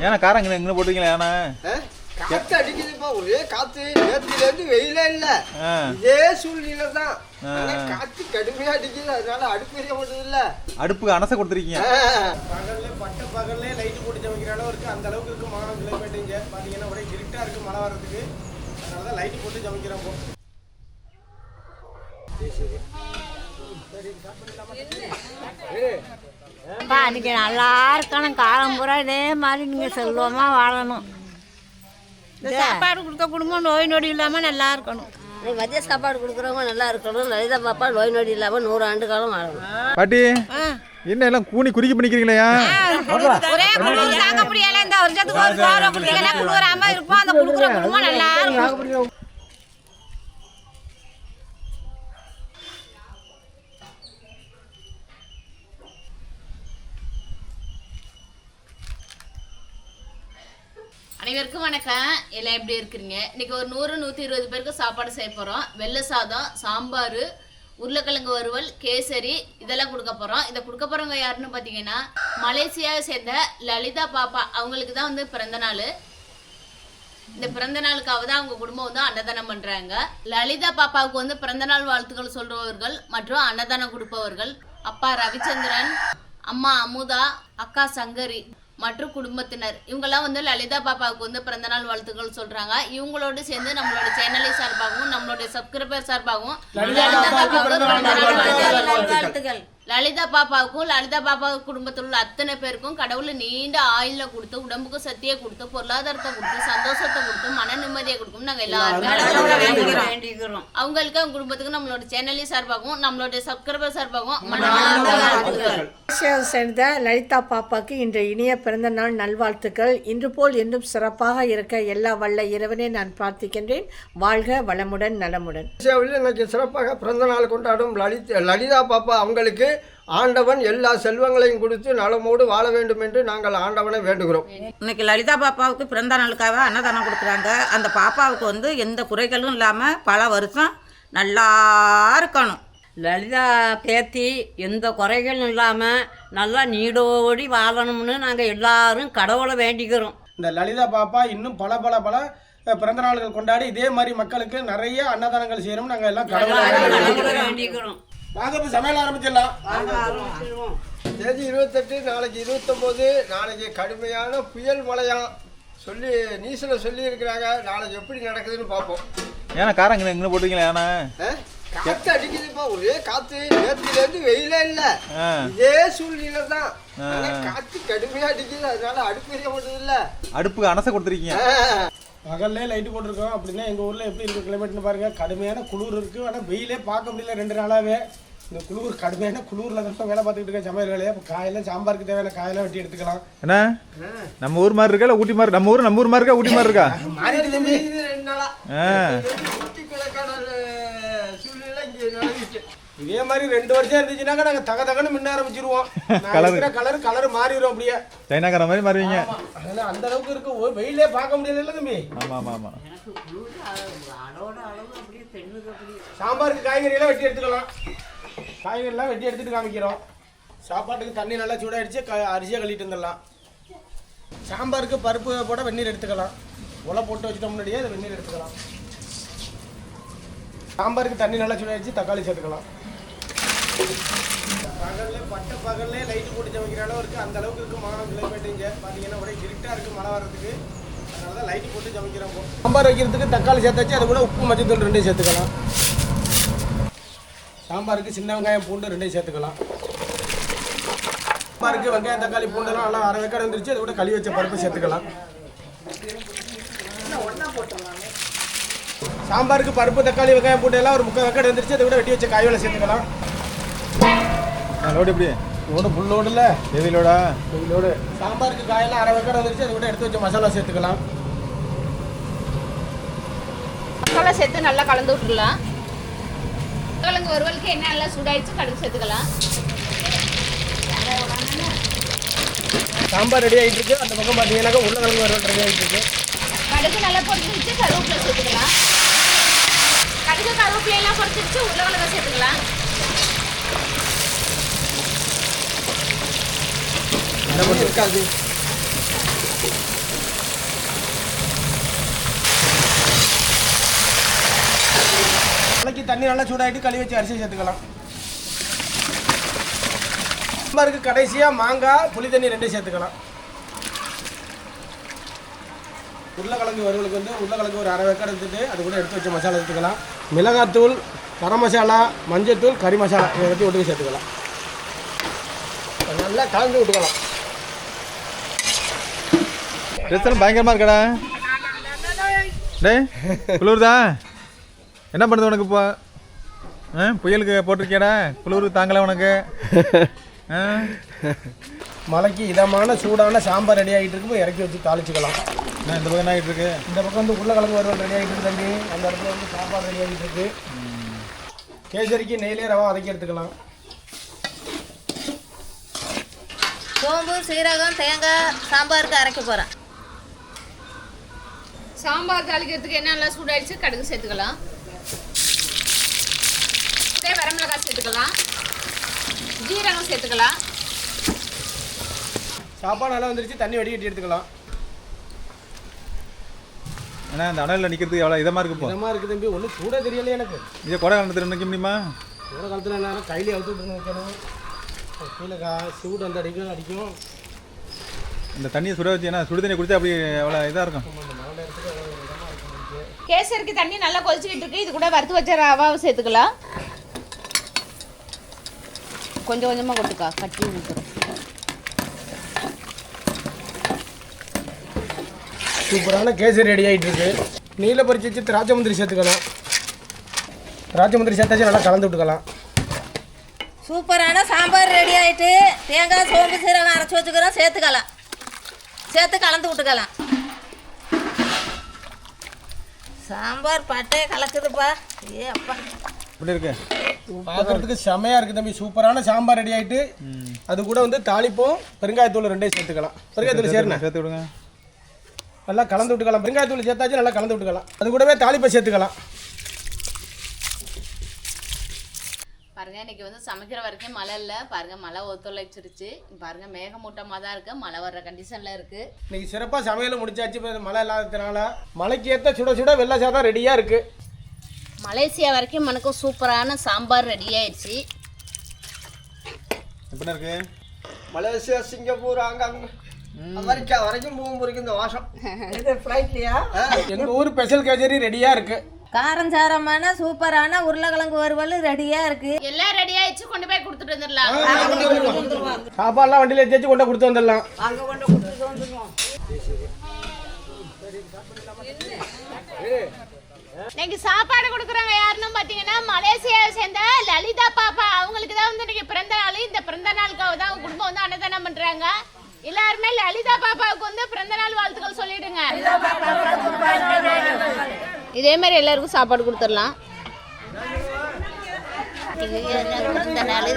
ஏன்னா காரம் இங்கே போட்டுருக்கீங்களா ஏன்னா? காத்து அடிக்குதுப்பா. ஒரே காத்து. நேத்துல இருந்து வெயிலே இல்ல. இதே சூழ்நிலை தான். ஆ. ஆனா காத்து கடுமையா அடிக்குது. அதனால அடுப்பு எரிய மாட்டது இல்ல. அடுப்புக்கு அனசை கொடுத்துருக்கீங்க. பகல்ல பட்ட பகல்லே லைட்டு போட்டு சமைக்கிற அளவு அந்த அளவுக்கு இருக்கு மானம் கிளைமேட் இங்க. பாத்தீங்கன்னா ஒரே இருட்டா இருக்கு மழை வர்றதுக்கு. அதனால தான் லைட்டு போட்டு சமைக்கிறோம் இப்போ அப்பா இன்னைக்கு நல்லா இருக்கணும். காலம் பூரா இதே மாதிரி நீங்கள் செல்வமாக வாழணும். இந்த சாப்பாடு கொடுத்த குடும்பம் நோய் நொடி இல்லாமல் நல்லா இருக்கணும். மதிய சாப்பாடு கொடுக்குறவங்க நல்லா இருக்கணும். லலிதா பாப்பா நோய் நொடி இல்லாமல் நூறு ஆண்டு காலம் வாழணும். பாட்டி என்ன எல்லாம் கூனி குறுக்கி பண்ணிக்கிறீங்களா ஒரே குடும்பம் தாங்க முடியல இந்த வருஷத்துக்கு ஒரு குடுக்குறாம இருப்போம். அந்த குடுக்குற குடும்பம் நல்லா இருக்கும் அனைவருக்கும் வணக்கம். எல்லாம் எப்படி இருக்கிறீங்க? இன்னைக்கு ஒரு நூறு நூற்றி இருபது பேருக்கு சாப்பாடு செய்ய போகிறோம் வெள்ளை சாதம் சாம்பார் உருளைக்கிழங்கு வறுவல் கேசரி இதெல்லாம் கொடுக்க போகிறோம் இதை கொடுக்க போகிறவங்க யாருன்னு பார்த்தீங்கன்னா மலேசியாவை சேர்ந்த லலிதா பாப்பா. அவங்களுக்கு தான் வந்து பிறந்த நாள். இந்த பிறந்த நாளுக்காக தான் அவங்க குடும்பம் வந்து அன்னதானம் பண்றாங்க. லலிதா பாப்பாவுக்கு வந்து பிறந்த நாள் வாழ்த்துக்கள் சொல்றவர்கள் மற்றும் அன்னதானம் கொடுப்பவர்கள். அப்பா ரவிச்சந்திரன் அம்மா அமுதா அக்கா சங்கரி. மற்றும் குடும்பத்தினர். இவங்கெல்லாம் வந்து லலிதா பாப்பாவுக்கு வந்து பிறந்த நாள் வாழ்த்துக்கள் சொல்றாங்க. இவங்களோடு சேர்ந்து நம்மளோட சேனலை சார்பாகவும் நம்மளுடைய சப்ஸ்கிரைபர் சார்பாகவும் லலிதா பாப்பாவுக்கு வாழ்த்துக்கள். லலிதா பாப்பாவுக்கும் லலிதா பாப்பா குடும்பத்தில் உள்ள அத்தனை பேருக்கும் கடவுள் நீண்ட ஆயுள கொடுத்து உடம்புக்கு சக்தியை கொடுத்து பொருளாதாரத்தை கொடுத்து சந்தோஷத்தை கொடுத்து மன நிம்மதியை கொடுக்கும். நாங்க எல்லாருமே வேண்டிக்கிறோம் அவங்களுக்கு அவங்க குடும்பத்துக்கு நம்மளோட சேனலி சார்பாகவும் நம்மளோட சப்ஸ்கிரைபர் சார்பாகவும் மனமார்ந்த வாழ்த்துக்கள் மலேசியாவை சேர்ந்த லலிதா பாப்பாக்கு இன்று இனிய பிறந்த நாள் நல்வாழ்த்துக்கள். இன்று போல் இன்னும் சிறப்பாக இருக்க எல்லா வல்ல இறைவனை நான் பிரார்த்திக்கின்றேன். வாழ்க வளமுடன் நலமுடன். இன்னைக்கு சிறப்பாக பிறந்த நாள் கொண்டாடும் லலித் லலிதா பாப்பா அவங்களுக்கு ஆண்டவன் எல்லா செல்வங்களையும் கொடுத்து நலமோடு வாழ வேண்டும் என்று நாங்கள் ஆண்டவனை வேண்டுகிறோம். இன்னைக்கு லலிதா பாப்பாவுக்கு பிறந்த நாளுக்காக அன்னதானம் கொடுக்குறாங்க. அந்த பாப்பாவுக்கு வந்து எந்த குறைகளும் இல்லாமல் பல வருஷம் நல்லா இருக்கணும். லலிதா பேத்தி எந்த குறைகளும் இல்லாமல் நல்லா நீடோடி வாழணும்னு நாங்கள் எல்லாரும் கடவுளை வேண்டிக்கிறோம். இந்த லலிதா பாப்பா இன்னும் பல பல பல பிறந்த நாள்கள் கொண்டாடி இதே மாதிரி மக்களுக்கு நிறைய அன்னதானங்கள் செய்யணும் நாங்க எல்லாம் கடவுளை வேண்டிக்கிறோம். வாங்க இப்ப சமையல் ஆரம்பிச்சிடலாம். தேதி இருபத்தெட்டு நாளைக்கு இருபத்தொம்போது நாளைக்கு கடுமையான புயல் மழையாம் சொல்லி நியூஸில் சொல்லி இருக்கிறாங்க நாளைக்கு எப்படி நடக்குதுன்னு பார்ப்போம். ஏன்னா காரம் இங்கே இங்கே போட்டுருக்கீங்களா ஏன்னா ஆ? காத்து அடிக்குதுப்பா. ஒரே காத்து. நேத்துல இருந்து வெயிலே இல்ல. இதே சூழ்நிலை தான். ஆ. ஆனா காத்து கடுமையா அடிக்குது. அதனால அடுப்பு எரிய மாட்டது இல்ல. அடுப்புக்கு அனசை கொடுத்துருக்கீங்க. பகல்லே லைட்டு போட்டிருக்கோம். அப்படின்னா எங்க ஊர்ல எப்படி இருக்கு கிளைமேட்னு பாருங்க. கடுமையான குளிர் இருக்கு. ஆனா வெயிலே பார்க்க முடியல ரெண்டு நாளாவே. இந்த குளிர் கடுமையான குளிர்ல தான் வேலை பார்த்துக்கிட்டு இருக்கேன். சமையல் வேலையை? இப்போ காயெல்லாம் சாம்பாருக்கு தேவையான காயெல்லாம் வெட்டி எடுத்துக்கலாம். என்ன? நம்ம ஊர் மாதிரி இருக்கா? இல்லை ஊட்டி மாதிரி நம்ம ஊர் நம்ம ஊர் மாதிரி இருக்கா? ஊட்டி மாதிரி இருக்கா? இது மாதிரி ரெண்டு வருஷம் இருந்துச்சுனாக்கா நாங்க தக தகன்னு மின்ன ஆரம்பிச்சிருவோம். இருக்கிற கலர் கலர் மாறிடும் அப்படியே. சைனாக்கார மாதிரி மாறுவீங்க. அதனால அந்த அளவுக்கு இருக்கு. ஓ, வெயிலே பார்க்க முடியல தம்பி. ஆமாம் ஆமாம் ஆமாம் சாம்பாருக்கு காய்கறி எல்லாம் வெட்டி எடுத்துக்கலாம். காய்கறிலாம் வெட்டி எடுத்துட்டு காமிக்கிறோம். சாப்பாட்டுக்கு தண்ணி நல்லா சூடாகிடுச்சு க அரிசியாக கழிட்டு வந்துடலாம். சாம்பாருக்கு பருப்பு போட வெந்நீர் எடுத்துக்கலாம். உலை போட்டு வச்சுட்டோம் முன்னாடியே அதை வெந்நீர் எடுத்துக்கலாம். சாம்பாருக்கு தண்ணி நல்லா சூடாகிடுச்சு தக்காளி சேர்த்துக்கலாம். பகல்ல பட்ட பகல்லே லைட்டு போட்டு சமைக்கிற அளவு இருக்குது அந்த அளவுக்கு இருக்கு மானம் கிளைமேட் இங்க. பாத்தீங்கன்னா ஒரே இருட்டாக இருக்குது மழை வர்றதுக்கு. அதனால தான் லைட்டு போட்டு சமைக்கிறோம். சாம்பார் வைக்கிறதுக்கு தக்காளி சேர்த்தாச்சு அது கூட உப்பு மஞ்சத்தூள் ரெண்டையும் சேர்த்துக்கலாம். சாம்பாருக்கு சின்ன வெங்காயம் பூண்டு ரெண்டையும் சேர்த்துக்கலாம். சாம்பாருக்கு வெங்காயம் தக்காளி பூண்டெல்லாம் நல்லா அரை வெக்காடு வந்துருச்சு. அதை கூட கழுவி வச்ச பருப்பு சேர்த்துக்கலாம். சாம்பாருக்கு பருப்பு தக்காளி வெங்காயம் பூண்டு எல்லாம் ஒரு முக்கால் வெக்காடு வந்துருச்சு. அதை கூட வெட்டி வச்ச காய்வேலை சேர்த்துக்கலாம். லோடு எப்படி? லோடு ஃபுல் லோடுல ஹெவிலோடா லோடு சாம்பாருக்கு காயெல்லாம் அரை வெக்காடு வந்துருச்சு. அதை கூட எடுத்து வச்ச மசாலா சேர்த்துக்கலாம். மசாலா சேர்த்து நல்லா கலந்து விட்டுடலாம். வறுவலுக்கு என்ன நல்லா சூடாயிடுச்சு? கடுகு சேர்த்துக்கலாம். சாம்பார் ரெடி ஆகிட்டு இருக்கு அந்த பக்கம் பார்த்தீங்கன்னாக்கா உருளைக்கிழங்கு வறுவல் ரெடி ஆகிட்டு இருக்கு கடுகு நல்லா பொரிச்சிருச்சு கருவேப்பிலை சேர்த்துக்கலாம். கடுகு கருவேப்பிலை எல்லாம் பொரிச்சிருச்சு உருளைக்கிழங்கு சேர்த்துக்கலாம். இருக்காது தண்ணி நல்லா சூடாகிட்டு கழுவி வச்சு அரிசி சேர்த்துக்கலாம். சாம்பாருக்கு கடைசியாக மாங்காய் புளி தண்ணி ரெண்டையும் சேர்த்துக்கலாம். உருளைக்கிழங்கு வறுவலுக்கு வந்து உருளைக்கிழங்கு ஒரு அரை வெக்கம் எடுத்துட்டு அது கூட எடுத்து வச்ச மசாலா எடுத்துக்கலாம் மிளகாத்தூள் கரம் மசாலா மஞ்சத்தூள் கறி மசாலா இதை பற்றி ஒட்டுக்கு சேர்த்துக்கலாம். நல்லா கலந்து விட்டுக்கலாம். ட்ரெஸ் பயங்கரமாக பயங்கரமா இருக்கடா. டேய் குளிர்தா? என்ன பண்ணுது உனக்கு இப்போ? ஆ புயலுக்கு போட்டிருக்கியாடா? குளிர் தாங்கல உனக்கு? மலைக்கு இதமான சூடான சாம்பார் ரெடி ஆகிட்டு இருக்கும்போது இறக்கி வச்சு தாளிச்சுக்கலாம். இந்த பக்கம் என்ன ஆகிட்டு இருக்கு? இந்த பக்கம் வந்து உருளைக்கிழங்கு வறுவல் ரெடி ஆகிட்டு இருக்கு தம்பி. அந்த இடத்துல வந்து சாம்பார் ரெடி ஆகிட்டு இருக்கு. கேசரிக்கு நெய்லே ரவா வதக்கி எடுத்துக்கலாம். சோம்பு சீரகம் தேங்காய் சாம்பாருக்கு அரைக்க போகிறேன் சாம்பார் தாளிக்கிறதுக்கு என்ன நல்லா சூடாயிடுச்சு? கடுகு சேர்த்துக்கலாம். இதே வரமிளகாய் சேர்த்துக்கலாம். ஜீரகம் சேர்த்துக்கலாம். சாப்பாடு நல்லா வந்துருச்சு தண்ணி வடிகட்டி எடுத்துக்கலாம். ஏன்னா இந்த அனலில் நிற்கிறதுக்கு எவ்வளோ இதமாக இருக்கு இதமாக இருக்குது தம்பி ஒன்றும் சூடே தெரியல எனக்கு. இதை கொடை காலத்தில் நிற்க முடியுமா? ஒரு காலத்தில் என்ன கையிலே அவுத்து விட்டு வைக்கணும். கீழே சூடு அந்த அடிக்கும் அடிக்கும். இந்த தண்ணியை சுட வச்சு ஏன்னா சுடு தண்ணி குடிச்சா அப்படி எவ்வளோ இதாக இருக்கும். கேசரிக்கு தண்ணி நல்லா கொதிச்சுக்கிட்டு இருக்கு. இது கூட வறுத்து வச்ச ரவாவை சேர்த்துக்கலாம். கொஞ்சம் கொஞ்சமாக கொட்டுக்கா. கட்டி ஊற்றுறோம் சூப்பரான கேசரி ரெடி ஆகிட்டு இருக்கு நீல பறிச்சு வச்சு திராட்சை முந்திரி சேர்த்துக்கலாம். திராட்சை முந்திரி சேர்த்தாச்சு நல்லா கலந்து விட்டுக்கலாம். சூப்பரான சாம்பார் ரெடி ஆயிட்டு தேங்காய் சோம்பு சீரகம் அரைச்சி வச்சுக்கிறோம் சேர்த்துக்கலாம். சேர்த்து கலந்து விட்டுக்கலாம். சாம்பார் பட்டையை கலக்குதுப்பா. ஏ அப்பா. இப்படி இருக்கு? பார்க்கறதுக்கு செமையாக இருக்குது தம்பி. சூப்பரான சாம்பார் ரெடி ஆகிட்டு அது கூட வந்து தாளிப்பும் பெருங்காயத்தூள் ரெண்டையும் சேர்த்துக்கலாம். பெருங்காயத்தூள் சேர்ண்ணே சேர்த்து விடுங்க. நல்லா கலந்து விட்டுக்கலாம். பெருங்காயத்தூள் சேர்த்தாச்சு நல்லா கலந்து விட்டுக்கலாம். அது கூடவே தாளிப்பை சேர்த்துக்கலாம். பாருங்க இன்னைக்கு வந்து சமைக்கிற வரைக்கும் மழை இல்லை. பாருங்க மழை ஒத்துழைச்சிருச்சு. பாருங்க மேகமூட்டமாக தான் இருக்கு. மழை வர்ற கண்டிஷன்ல இருக்கு. இன்னைக்கு சிறப்பாக சமையல் முடிச்சாச்சு. மழை இல்லாததுனால மழைக்கு ஏற்ற சுட சுட வெள்ளை சாதம் ரெடியாக இருக்குது மலேசியா வரைக்கும் எனக்கு சூப்பரான சாம்பார் ரெடி ஆயிடுச்சு. எப்படி இருக்கு? மலேசியா சிங்கப்பூர் ஆங்காங் அமெரிக்கா வரைக்கும் போகும் பொறிக்கும் இந்த வாசம். எங்கள் ஊர் ஸ்பெஷல் கேசரி ரெடியாக இருக்குது காரம் சாரமான சூப்பரான உருளைக்கிழங்கு வறுவல் ரெடியாக இருக்கு. எல்லாம் ரெடி ஆயிடுச்சு கொண்டு போய் கொடுத்துட்டு வந்துடலாம். சாப்பாடுலாம் வண்டியில் எடுத்து கொண்டு கொடுத்து வந்துடலாம். இன்னைக்கு சாப்பாடு கொடுக்குறவங்க யாருன்னு பார்த்தீங்கன்னா மலேசியாவை சேர்ந்த லலிதா பாப்பா. அவங்களுக்கு தான் வந்து இன்னைக்கு பிறந்த நாள். இந்த பிறந்த நாளுக்காக தான் அவங்க குடும்பம் வந்து அன்னதானம் பண்றாங்க. எல்லாருமே லலிதா பாப்பாவுக்கு வந்து பிறந்த நாள் வாழ்த்துக்கள் சொல்லிடுங்க. இதே மாதிரி எல்லாருக்கும் சாப்பாடு கொடுத்துடலாம். பிறந்த நாள்?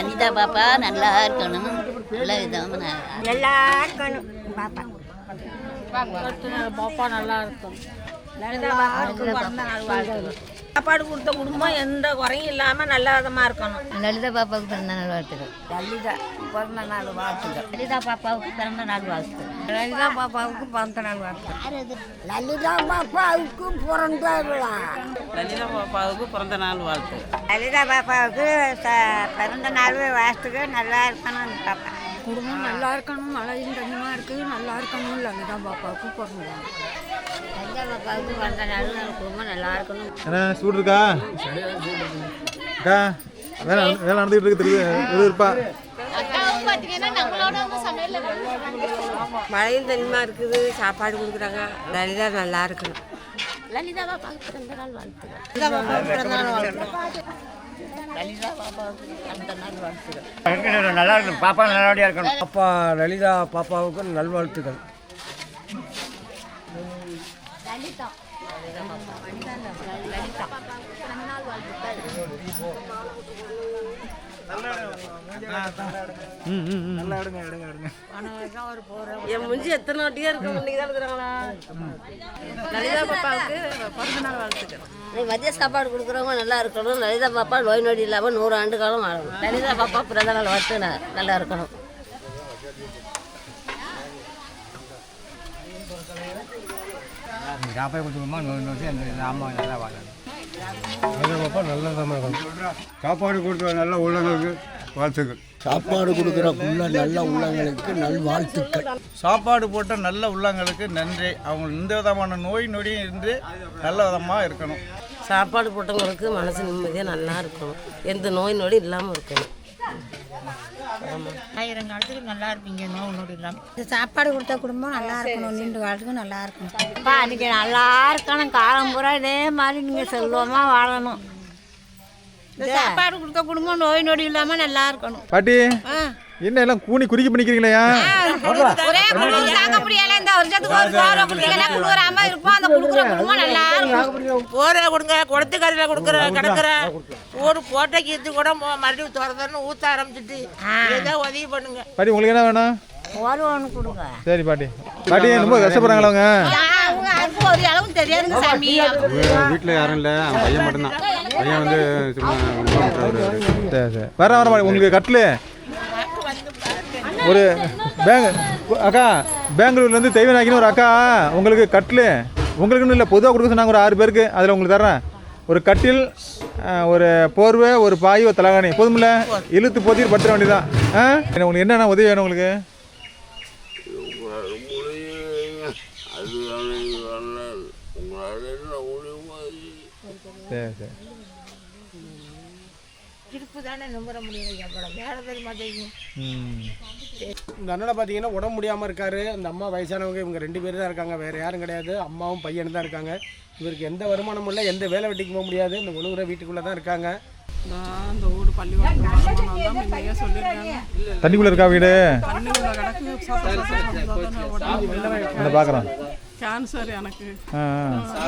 அனிதா பாப்பா நல்லா இருக்கணும். நல்ல விதமாக நல்லா இருக்கணும். பாப்பா. பாப்பா நல்லா இருக்கும் சாப்பாடு கொடுத்த குடும்பம் எந்த குறையும் இல்லாமல் நல்ல விதமாக இருக்கணும். லலிதா பாப்பாவுக்கு பிறந்த நாள் வாழ்த்துக்கள். லலிதா பிறந்த நாள் வாழ்த்துக்கள். லலிதா பாப்பாவுக்கு பிறந்த நாள் வாழ்த்துக்கள். லலிதா பாப்பாவுக்கு பிறந்த நாள் வாழ்த்துக்கள். லலிதா பாப்பாவுக்கு பிறந்த லலிதா பாப்பாவுக்கு பிறந்த நாள் வாழ்த்து லலிதா பாப்பாவுக்கு பிறந்த நாள் வாழ்த்துக்கள். நல்லா இருக்கணும் பாப்பா. குடும்பம் நல்லா இருக்கணும் மழையும் தண்ணியமாக இருக்குது நல்லா இருக்கணும் லலிதா பாப்பாவுக்கு பிறந்த நாள் லலிதா பாப்பாவுக்கு பிறந்த நாள் குடும்பம் நல்லா இருக்கணும். என்ன சூடு இருக்கா? அக்கா வேலை வேலை நடந்துகிட்டு இருக்கு தெரியுது இது இருப்பா. மழையும் தனிமா இருக்குது சாப்பாடு கொடுக்குறாங்க. லலிதா நல்லா இருக்கணும். லலிதா பாப்பாவுக்கு பிறந்த நாள் வாழ்த்துக்கள். நல்லா இருக்கணும் பாப்பா நல்லபடியாக இருக்கணும். பாப்பா லலிதா பாப்பாவுக்கு நல்வாழ்த்துக்கள். ம் என் முஞ்சி எத்தனை வாட்டியா இருக்கு இன்னைக்கு தான் இருக்கிறாங்களா லலிதா பாப்பாவுக்கு பிறந்த நாள் வாழ்த்துக்கள் மதிய சாப்பாடு கொடுக்குறவங்க நல்லா இருக்கணும். லலிதா பாப்பா நோய் நொடி இல்லாமல் நூறு ஆண்டு காலம் வாழணும். லலிதா பாப்பா பிறந்த நாள் வாழ்த்து நல்லா இருக்கணும். சாப்பாடு அந்த அம்மா நல்லா வாழணும். சாப்பாடு கொடுத்த நல்ல உள்ளங்களுக்கு வாழ்த்துக்கள். சாப்பாடு கொடுக்குற உள்ள நல்ல உள்ளங்களுக்கு நல்வாழ்த்துக்கள் சாப்பாடு போட்ட நல்ல உள்ளங்களுக்கு நன்றி. அவங்க எந்த விதமான நோய் நொடியும் இருந்து நல்ல விதமாக இருக்கணும். சாப்பாடு போட்டவங்களுக்கு மனசு நிம்மதியாக நல்லா இருக்கணும். எந்த நோய் நொடி இல்லாமல் இருக்கணும். ஆயிரம் காலத்துக்கு நல்லா இருப்பீங்க நோவு நொடி இல்லாமல் சாப்பாடு கொடுத்த குடும்பம் நல்லா இருக்கணும். நீண்ட காலத்துக்கு நல்லா இருக்கணும். அப்பா அன்றைக்கி நல்லா இருக்கணும். காலம் பூரா இதே மாதிரி நீங்கள் செல்வமாக வாழணும். சாப்பாடு கொடுத்த குடும்பம் நோய் நொடி இல்லாமல் நல்லா இருக்கணும். பாட்டி என்ன எல்லாம் கூனி குறுக்கி பண்ணிக்கிறீங்களா ஒரே குடும்பம் தாங்க முடியல இந்த வருஷத்துக்கு ஒரு சோறு குடிக்கல குடுக்குறாம இருப்போம். அந்த குடுக்குற குடும்பம் நல்லா இருக்கும். போரை கொடுங்க குடத்துக்கரையில் கொடுக்குற கிடக்குற. ஒரு கோட்டைக்கு இது கூட மறுபடியும் திறந்தன்னு ஊற்ற ஆரம்பிச்சிட்டு ஏதோ உதவி பண்ணுங்க. பாட்டி உங்களுக்கு என்ன வேணும்? கொடுங்க. சரி பாட்டி. பாட்டி ரொம்ப கஷ்டப்படுறாங்களா அவங்க ஒரு அளவு தெரியாதுங்க சாமி வீட்டில் யாரும் இல்லை. அவன் பையன் மட்டும்தான். பையன் வந்து சரி சரி. வர வர பாட்டி. உங்களுக்கு கட்டில். ஒரு பேங்க் அக்கா பெங்களூர்லேருந்து தெய்வநாயகின்னு ஒரு அக்கா. உங்களுக்கு கட்டில். உங்களுக்குன்னு இல்லை பொதுவாக கொடுக்க சொன்னாங்க ஒரு ஆறு பேருக்கு. அதில் உங்களுக்கு தர்றேன். ஒரு கட்டில் ஒரு போர்வை ஒரு பாய் ஒரு தலகாணி. போதுமில்ல? இழுத்து போத்திட்டு படுத்துற வேண்டியதான் உங்களுக்கு என்னென்ன உதவி வேணும் உங்களுக்கு? சரி சரி. இருப்பு தானே நம்புற முடியல எவ்வளோ வேலை தெரியுமா தெரியும் ம். இந்த அண்ணனை பார்த்தீங்கன்னா உடம்பு முடியாமல் இருக்காரு. அந்த அம்மா வயசானவங்க இவங்க ரெண்டு பேர் தான் இருக்காங்க. வேறு யாரும் கிடையாது. அம்மாவும் பையனும் தான் இருக்காங்க. இவருக்கு எந்த வருமானமும் இல்லை. எந்த வேலை வெட்டிக்கு போக முடியாது. இந்த உணவுற வீட்டுக்குள்ளே தான் இருக்காங்க. அந்த ஊர் பள்ளிக்கூடம் தான் முன்னையே சொல்லியிருக்காங்க. தண்ணிக்குள்ளே இருக்கா வீடு? தண்ணி உள்ள கிடக்கு. சாப்பிட கேன்சர் எனக்கு.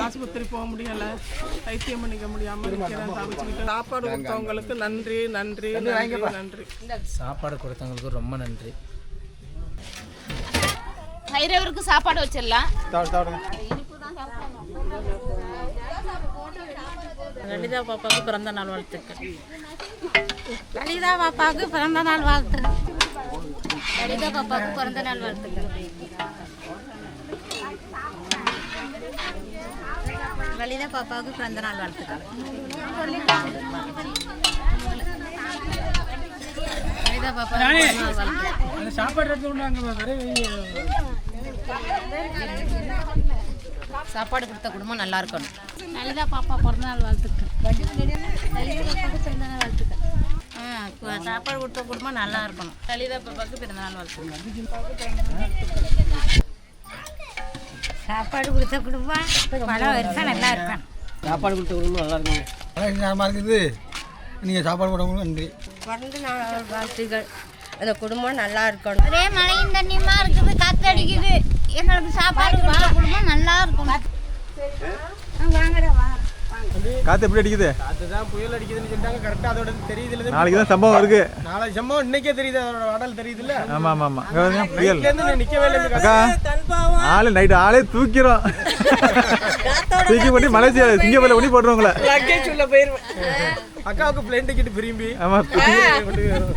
ஆஸ்பத்திரி போக முடியல. வைத்தியம் பண்ணிக்க முடியாம இருக்கிறேன் தவிச்சுக்கிட்டு சாப்பாடு கொடுத்தவங்களுக்கு நன்றி நன்றி நன்றி நன்றி. சாப்பாடு கொடுத்தவங்களுக்கு ரொம்ப நன்றி. பைரவருக்கு சாப்பாடு வச்சிடலாம். லலிதா பாப்பாவுக்கு பிறந்த நாள் வாழ்த்துக்கள். லலிதா பாப்பாவுக்கு பிறந்த நாள் வாழ்த்து லலிதா பாப்பாவுக்கு பிறந்த நாள் வாழ்த்துக்கள். லலிதா பாப்பாவுக்கு பிறந்த நாள் வாழ்த்துக்கள். லலிதா பாப்பா சாப்பாடு கொடுத்த குடும்பம் நல்லா இருக்கணும். லலிதா பாப்பா பிறந்த நாள் வாழ்த்துக்கள். சாப்பாடு கொடுத்த குடும்பம் நல்லா இருக்கணும். லலிதா பாப்பாவுக்கு பிறந்த நாள் வாழ்த்துக்கள். சாப்பாடு கொடுத்த குடும்பம் பல வருஷம் நல்லா இருப்பேன். சாப்பாடு கொடுத்த குடும்பம் நல்லா இருக்கும் இருக்குது. நீங்கள் சாப்பாடு போட்டவங்களுக்கு நன்றி. பிறந்த நாள் வாழ்த்துக்கள். அந்த குடும்பம் நல்லா இருக்கணும். ஒரே மழையும் தண்ணியுமா இருக்குது காற்று அடிக்குது. எங்களுக்கு சாப்பாடு குடும்பம் நல்லா இருக்கும். வாங்கடா காற்று எப்படி அடிக்குது? அதுதான் புயல் அடிக்குதுன்னு சொல்லிட்டாங்க. கரெக்டாக அதோட தெரியுதுல நாளைக்கு தான் சம்பவம் இருக்கு நாளைக்கு சம்பவம் இன்னைக்கே தெரியுது. அதோட அடல் தெரியுதுல்ல. ஆமாம் ஆமாம் ஆமாம் இங்கே பாருங்க புயல். இருந்து நிற்கவே இல்லை அக்கா ஆளு நைட்டு ஆளே தூக்கிறோம். தூக்கி பண்ணி மலேசியா சிங்கப்பூரில் பண்ணி போட்டுருவோங்களே. லக்கேஜ் உள்ள போயிருவேன். அக்காவுக்கு பிளேன் டிக்கெட் விரும்பி. ஆமாம்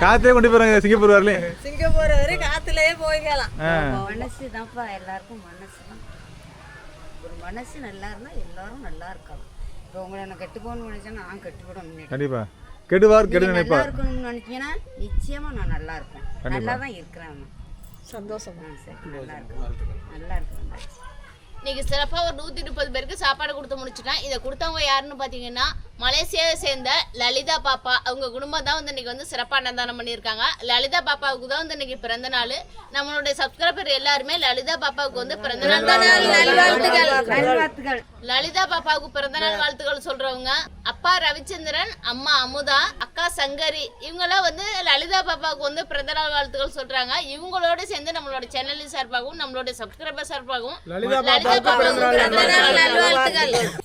காற்றே கொண்டு போகிறாங்க சிங்கப்பூர் வரலையும் சிங்கப்பூர் வரை காத்துலயே போய்க்கலாம். மனசு தான்ப்பா எல்லாருக்கும் மனசு தான் ஒரு மனசு நல்லா இருந்தால் எல்லாரும் நல்லா இருக்கலாம். இப்போ உங்களை நான் கெட்டு போகணும்னு நினைச்சேன்னா நான் கெட்டு போடணும் கண்டிப்பா. கெடுவார் கெடு நல்லா நினைப்பார். இருக்கணும்னு நினைச்சீங்கன்னா நிச்சயமா நான் நல்லா இருப்பேன். நல்லா தான் இருக்கிறேன். சந்தோஷம். சரி நல்லா இருக்கேன். நல்லா இருக்கேன். இன்னைக்கு சிறப்பா ஒரு நூத்தி முப்பது பேருக்கு சாப்பாடு கொடுத்து முடிச்சுட்டேன். இதை கொடுத்தவங்க யாருன்னு பாத்தீங்கன்னா மலேசியாவை சேர்ந்த லலிதா பாப்பா அவங்க குடும்பம் தான் வந்து இன்னைக்கு வந்து சிறப்பாக அன்னதானம் பண்ணியிருக்காங்க. லலிதா பாப்பாவுக்கு தான் வந்து இன்னைக்கு பிறந்த நாள். நம்மளுடைய சப்ஸ்கிரைபர் எல்லாருமே லலிதா பாப்பாவுக்கு வந்து பிறந்த நாள் லலிதா பாப்பாவுக்கு பிறந்த நாள் வாழ்த்துக்கள் சொல்றவங்க. அப்பா ரவிச்சந்திரன் அம்மா அமுதா அக்கா சங்கரி இவங்கெல்லாம் வந்து லலிதா பாப்பாவுக்கு வந்து பிறந்த நாள் வாழ்த்துக்கள் சொல்றாங்க. இவங்களோட சேர்ந்து நம்மளோட சேனல் சார்பாகவும் நம்மளோட சப்ஸ்கிரைபர் சார்பாகவும் லலிதா பாப்பாவுக்கு பிறந்த நாள். வாழ்த்துக்கள்